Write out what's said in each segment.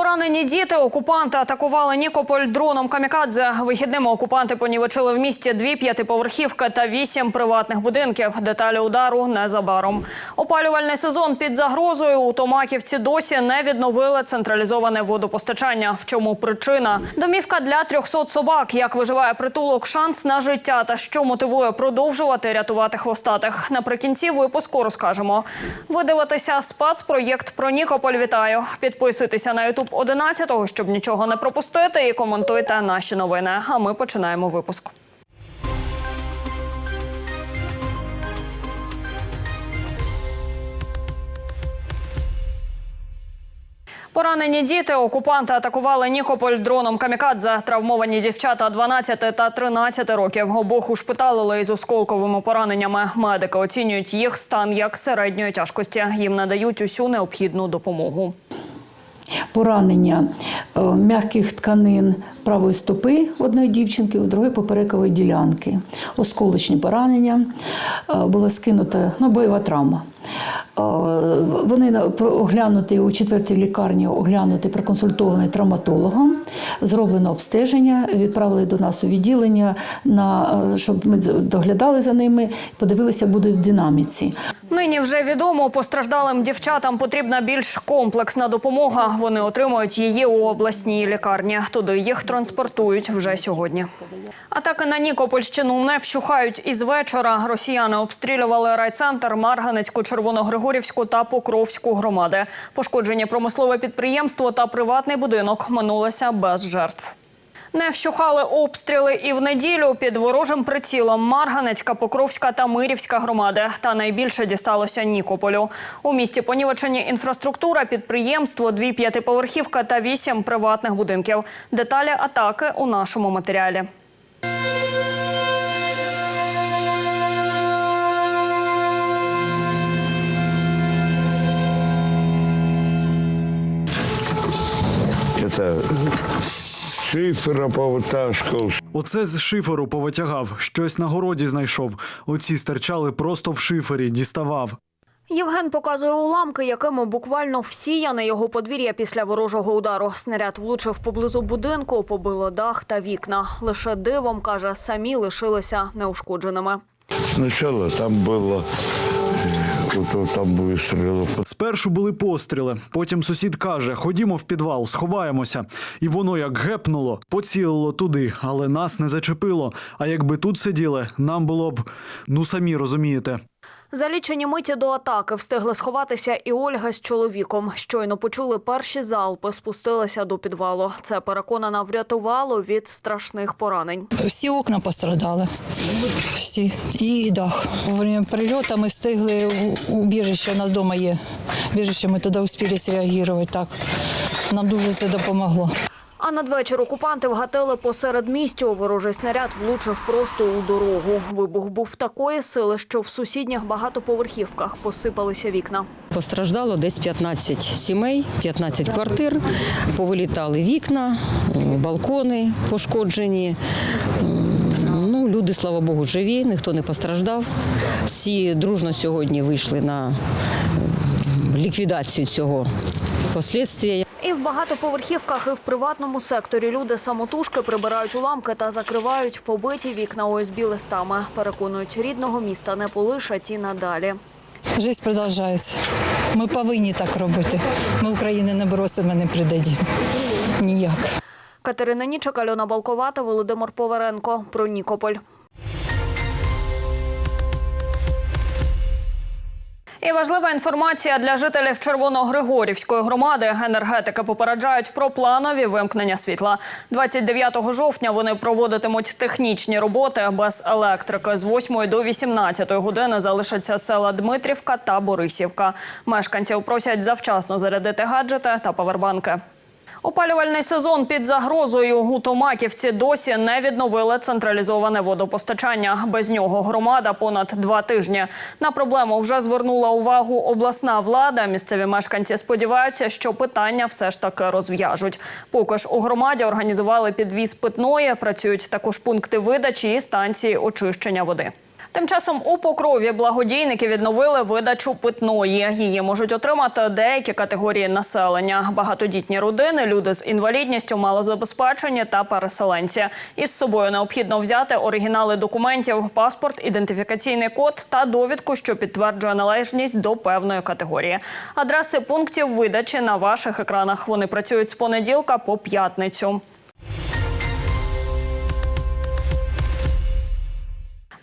Поранені діти окупанти атакували Нікополь дроном камікадзе. Вихідними окупанти понівечили в місті дві п'ятиповерхівки та вісім приватних будинків. Деталі удару незабаром. Опалювальний сезон під загрозою. У Томаківці досі не відновили централізоване водопостачання. В чому причина? Домівка для 300 собак. Як виживає притулок, шанс на життя та що мотивує продовжувати рятувати хвостатих. Наприкінці випуску розкажемо. Ви дивитеся спецпроєкт про Нікополь. Вітаю. Підписуйтеся на Ютуб 11-го, щоб нічого не пропустити, і коментуйте наші новини. А ми починаємо випуск. Поранені діти окупанти атакували Нікополь дроном камікадзе. Травмовані дівчата 12 та 13 років. Обох ушпиталили із осколковими пораненнями. Медики оцінюють їх стан як середньої тяжкості. Їм надають усю необхідну допомогу. Поранення е, м'яких тканин правої стопи в одної дівчинки, у другої поперекової ділянки, осколочні поранення, е, була скинута ну, бойова травма. Е, Вони оглянуті у четвертій лікарні, оглянуті, проконсультовані травматологом, зроблено обстеження, відправили до нас у відділення, на, е, щоб ми доглядали за ними, подивилися, буде в динаміці. Нині вже відомо, постраждалим дівчатам потрібна більш комплексна допомога. Вони отримують її у обласній лікарні. Туди їх транспортують вже сьогодні. Атаки на Нікопольщину не вщухають із вечора. Росіяни обстрілювали райцентр, Марганецьку, Червоногригорівську та Покровську громади. Пошкоджені промислове підприємство та приватний будинок минулося без жертв. Не вщухали обстріли і в неділю під ворожим прицілом Марганецька, Покровська та Мирівська громади. Та найбільше дісталося Нікополю. У місті понівечені інфраструктура, підприємство, дві п'ятиповерхівка та вісім приватних будинків. Деталі атаки у нашому матеріалі. Это шифероповтажка. Оце з шиферу повитягав, щось на городі знайшов. Оці стирчали просто в шифері, діставав. Євген показує уламки, якими буквально всіяне його подвір'я після ворожого удару. Снаряд влучив поблизу будинку, побило дах та вікна. Лише дивом каже, самі лишилися неушкодженими. Сначала там было, вот там выстрелило. Спершу були постріли. Потім сусід каже: ходімо в підвал, сховаємося. І воно як гепнуло, поцілило туди, але нас не зачепило. А якби тут сиділи, нам було б, ну самі розумієте. За лічені миті до атаки встигли сховатися і Ольга з чоловіком. Щойно почули перші залпи, спустилися до підвалу. Це переконана врятувало від страшних поранень. Всі окна пострадали. Всі. І дах. Во время прильоту ми встигли у- убіжище, у нас вдома є. Убіжище, ми тоді успіли зреагувати. Так. Нам дуже це допомогло. А надвечір окупанти вгатили посеред містю. Ворожий снаряд влучив просто у дорогу. Вибух був такої сили, що в сусідніх багатоповерхівках посипалися вікна. Постраждало десь 15 сімей, 15 квартир. Повилітали вікна, балкони пошкоджені. Ну, люди, слава Богу, живі, ніхто не постраждав. Всі дружно сьогодні вийшли на ліквідацію цього послідствия. І в багатоповерхівках, і в приватному секторі люди самотужки прибирають уламки та закривають побиті вікна ОСБ листами. Переконують, рідного міста не полишать і надалі. Життя продовжується. Ми повинні так робити. Ми України не бросимо, не придадімо. Ніяк. Катерина Нічик, Альона Балковата, Володимир Поваренко. Про Нікополь. І важлива інформація для жителів Червоногригорівської громади. Енергетики попереджають про планові вимкнення світла. 29 жовтня вони проводитимуть технічні роботи без електрики. З 8 до 18 години залишаться села Дмитрівка та Борисівка. Мешканців просять завчасно зарядити гаджети та павербанки. Опалювальний сезон під загрозою у Томаківці досі не відновили централізоване водопостачання. Без нього громада понад два тижні. На проблему вже звернула увагу обласна влада. Місцеві мешканці сподіваються, що питання все ж таки розв'яжуть. Поки ж у громаді організували підвіз питної. Працюють також пункти видачі і станції очищення води. Тим часом у Покрові благодійники відновили видачу питної. Її можуть отримати деякі категорії населення: багатодітні родини, люди з інвалідністю, малозабезпечені та переселенці. Із собою необхідно взяти оригінали документів, паспорт, ідентифікаційний код та довідку, що підтверджує належність до певної категорії. Адреси пунктів видачі на ваших екранах. Вони працюють з понеділка по п'ятницю.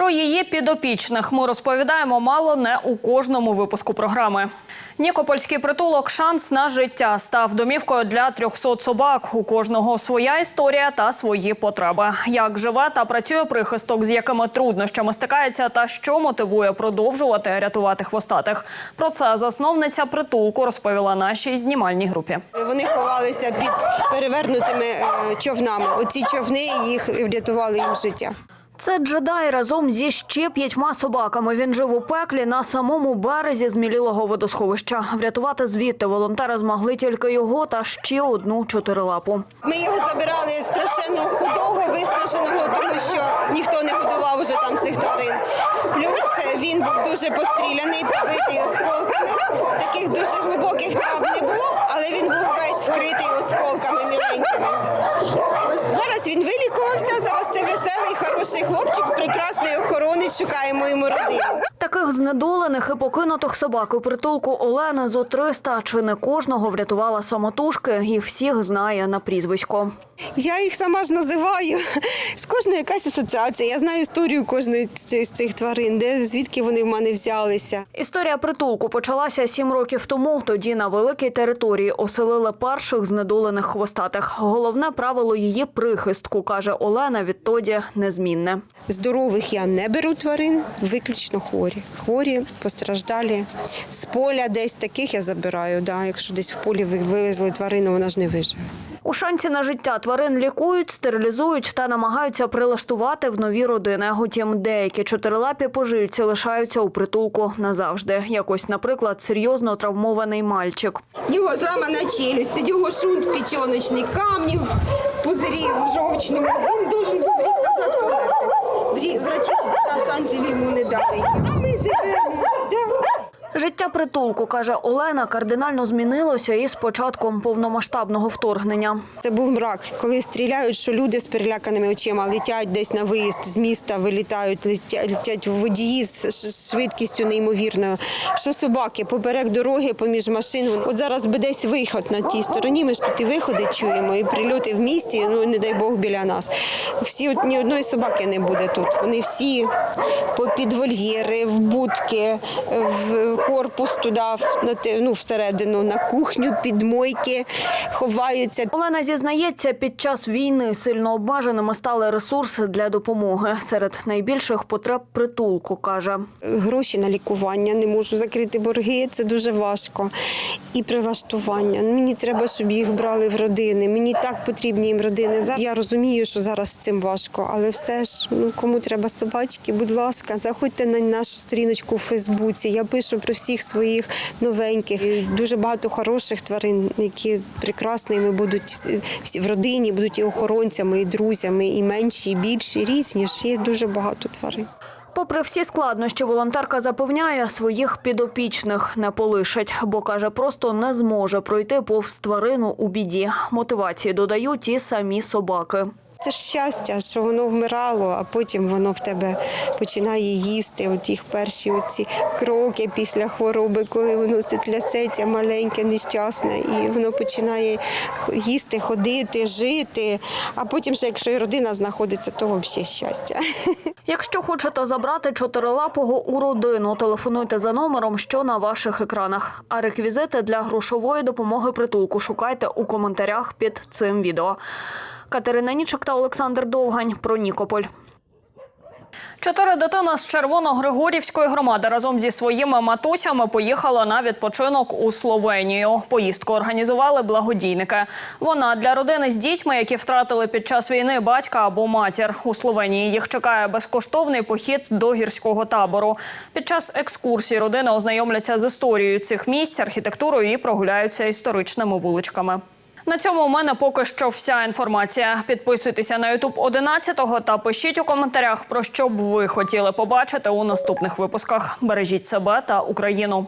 Про її підопічних ми розповідаємо мало не у кожному випуску програми. Нікопольський притулок Шанс на життя став домівкою для 300 собак. У кожного своя історія та свої потреби. Як живе та працює прихисток, з якими труднощами стикається, та що мотивує продовжувати рятувати хвостатих. Про це засновниця притулку розповіла нашій знімальній групі. Вони ховалися під перевернутими е, човнами. Оці човни їх врятували їм життя. Це джедай разом зі ще п'ятьма собаками. Він жив у пеклі на самому березі змілілого водосховища. Врятувати звідти волонтери змогли тільки його та ще одну чотирилапу. Ми його забирали страшенно худого, виснаженого, тому що ніхто не годував уже там цих тварин. Плюс він був дуже постріляний, побитий осколками. Таких дуже глибоких травм не було, але він був весь вкритий осколками міленькими. Хороший хлопчик, прекрасний охоронець. Шукаємо йому родину. Таких знедолених і покинутих собак у притулку Олени зо 300. Чи не кожного врятувала самотужки і всіх знає на прізвисько. Я їх сама ж називаю. З кожної якась асоціація. Я знаю історію кожної з цих тварин, де звідки вони в мене взялися. Історія притулку почалася сім років тому. Тоді на великій території оселили перших знедолених хвостатих. Головне правило її прихистку, каже Олена, відтоді незмінне. Здорових я не беру тварин, виключно хворі. Хворі, постраждалі. З поля десь таких я забираю. Да. Якщо десь в полі вивезли тварину, вона ж не виживе. У шансі на життя тварин лікують, стерилізують та намагаються прилаштувати в нові родини. Утім, деякі чотирилапі пожильці лишаються у притулку назавжди. Якось, наприклад, серйозно травмований мальчик. Його зламана челюсть, його шунт печоночний, камні в пузирі в жовчному. Він должен був назад померти. Врачі та шансів йому не дали. Життя притулку, каже Олена, кардинально змінилося із початком повномасштабного вторгнення. Це був мрак, коли стріляють, що люди з переляканими очима летять десь на виїзд з міста, вилітають, летять, летять водії з швидкістю неймовірною. Що собаки поперек дороги, поміж машин. От зараз би десь виход на тій стороні. Ми ж тут і виходи чуємо, і прильоти в місті. Ну не дай Бог біля нас. Всі от ні одної собаки не буде тут. Вони всі по під вольєри, в будки, в корпус туди, ну, всередину, на кухню, під мойки ховаються. Олена зізнається, під час війни сильно обмеженими стали ресурси для допомоги. Серед найбільших потреб притулку, каже. Гроші на лікування, не можу закрити борги, це дуже важко. І прилаштування. Ну, Мені треба, щоб їх брали в родини. Мені так потрібні їм родини. Я розумію, що зараз з цим важко, але все ж, ну кому треба собачки, будь ласка, заходьте на нашу сторіночку у Фейсбуці. Я пишу про всіх своїх новеньких. І Дуже багато хороших тварин, які прекрасними будуть в родині, будуть і охоронцями, і друзями, і менші, і більші, різні ж. Є дуже багато тварин. Попри всі складнощі, волонтерка запевняє, своїх підопічних не полишить, бо каже, просто не зможе пройти повз тварину у біді. Мотивації додають і самі собаки. Це щастя, що воно вмирало, а потім воно в тебе починає їсти. От їх перші оці кроки після хвороби, коли воно ситлясеться маленьке, нещасне, і воно починає їсти, ходити, жити. А потім, ще якщо і родина знаходиться, то взагалі щастя. Якщо хочете забрати чотирилапого у родину, телефонуйте за номером, що на ваших екранах. А реквізити для грошової допомоги притулку шукайте у коментарях під цим відео. Катерина Нічок та Олександр Довгань про Нікополь. Чотири дитини з Червоногригорівської громади разом зі своїми матусями поїхали на відпочинок у Словенію. Поїздку організували благодійники. Вона для родини з дітьми, які втратили під час війни батька або матір. У Словенії їх чекає безкоштовний похід до гірського табору. Під час екскурсії родини ознайомляться з історією цих місць, архітектурою і прогуляються історичними вуличками. На цьому у мене поки що вся інформація. Підписуйтеся на Ютуб 11 та пишіть у коментарях, про що б ви хотіли побачити у наступних випусках. Бережіть себе та Україну.